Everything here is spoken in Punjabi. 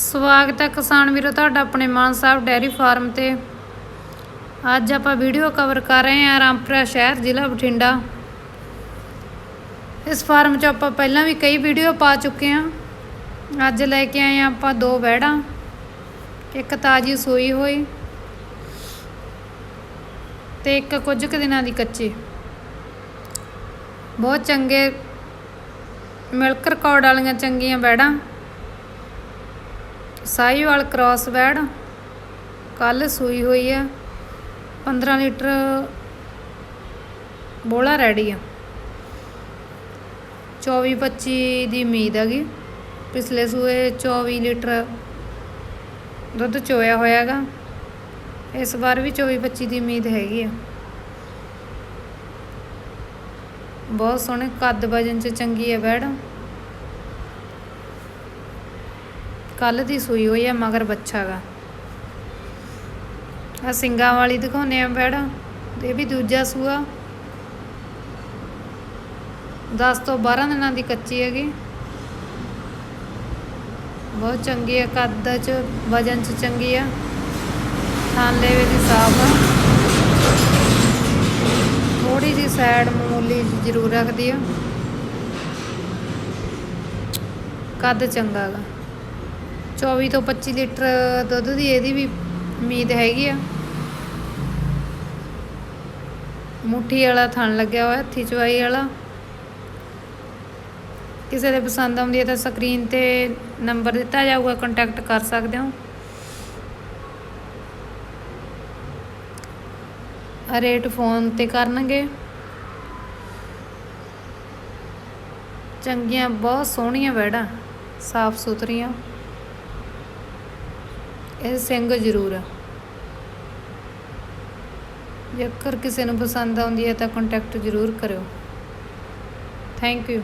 ਸਵਾਗਤ ਹੈ ਕਿਸਾਨ ਵੀਰੋ, ਤੁਹਾਡਾ ਆਪਣੇ ਮਾਨ ਸਾਹਿਬ ਡੈਰੀ ਫਾਰਮ ਤੇ। ਅੱਜ ਆਪਾਂ ਵੀਡੀਓ ਕਵਰ ਕਰ ਰਹੇ ਹਾਂ ਰਾਮਪੁਰਾ ਸ਼ਹਿਰ, ਜ਼ਿਲ੍ਹਾ ਬਠਿੰਡਾ। ਇਸ ਫਾਰਮ 'ਚ ਆਪਾਂ ਪਹਿਲਾਂ ਵੀ ਕਈ ਵੀਡੀਓ ਪਾ ਚੁੱਕੇ ਹਾਂ। ਅੱਜ ਲੈ ਕੇ ਆਏ ਹਾਂ ਆਪਾਂ ਦੋ ਵਹਿੜਾਂ, ਇੱਕ ਤਾਜੀ ਸੂਈ ਹੋਈ ਤੇ ਇੱਕ ਕੁਝ ਕੁ ਦਿਨਾਂ ਦੀ ਕੱਚੀ। ਬਹੁਤ ਚੰਗੇ ਮਿਲਕ ਰਿਕਾਰਡ ਵਾਲੀਆਂ ਚੰਗੀਆਂ ਵਹਿੜਾਂ। ਸਾਈਵਾਲ ਕ੍ਰਾਸ ਬੈਡ ਕੱਲ ਸੂਈ ਹੋਈ ਆ 15 ਲੀਟਰ ਬੋਲਾ ਰੈਡੀ ਆ। 24 25 ਦੀ ਉਮੀਦ ਹੈਗੀ। ਪਿਛਲੇ ਸੂਏ 24 ਲੀਟਰ ਦੁੱਧ ਚੋਇਆ ਹੋਇਆਗਾ। ਇਸ ਵਾਰ ਵੀ 24 25 ਦੀ ਉਮੀਦ ਹੈਗੀ ਆ। ਬਹੁਤ ਸੋਹਣੇ ਕੱਦ ਵਜਨ ਚ ਚੰਗੀ ਹੈ ਵੈੜ। ਕੱਲ ਦੀ ਸੂਈ ਹੋਈ ਆ, ਮਗਰ ਬੱਚਾ ਗਾ। ਆ ਸਿੰਗਾਂ ਵਾਲੀ ਦਿਖਾਉਨੇ ਆ ਵੈੜ ਇਹ ਵੀ ਦੂਜਾ ਸੂਆ। 10 ਤੋਂ 12 ਦਿਨਾਂ ਦੀ ਕੱਚੀ ਹੈਗੀ। ਬਹੁਤ ਚੰਗੀ ਹੈ ਕੱਦ ਚ, ਵਜਨ ਚ ਚੰਗੀ ਆ। ਥਾਂ ਲੈਵੇ ਦੀ ਸਾਫ਼ ਆ। ਥੋੜੀ ਜੀ ਸਾਈਡ ਮਾਮੂਲੀ ਜ਼ਰੂਰ ਰੱਖਦੀ ਆ। ਕੱਦ ਚੰਗਾ ਗਾ। 24 ਤੋਂ 25 ਲੀਟਰ ਦੁੱਧ ਦੀ ਇਹਦੀ ਵੀ ਉਮੀਦ ਹੈਗੀ ਆ। ਮੁੱਠੀ ਵਾਲਾ ਥਣ ਲੱਗਿਆ ਹੋਇਆ, ਹੱਥੀ ਚਵਾਈ ਵਾਲਾ। ਕਿਸੇ ਦੇ ਪਸੰਦ ਆਉਂਦੀ ਹੈ ਤਾਂ ਸਕਰੀਨ ਤੇ ਨੰਬਰ ਦਿੱਤਾ ਜਾਊਗਾ ਕੰਟੈਕਟ ਕਰ ਸਕਦੇ ਹੋ। ਰੇਟ ਫੋਨ ਤੇ ਕਰਨਗੇ। ਚੰਗੀਆਂ, ਬਹੁਤ ਸੋਹਣੀਆਂ ਵੈੜਾਂ ਸਾਫ਼ ਸੁਥਰੀਆਂ ਇਹ ਸਿੰਘ ਜ਼ਰੂਰ ਆ। ਜੇਕਰ ਕਿਸੇ ਨੂੰ ਪਸੰਦ ਆਉਂਦੀ ਹੈ ਤਾਂ ਕੰਟੈਕਟ ਜ਼ਰੂਰ ਕਰਿਓ। Thank you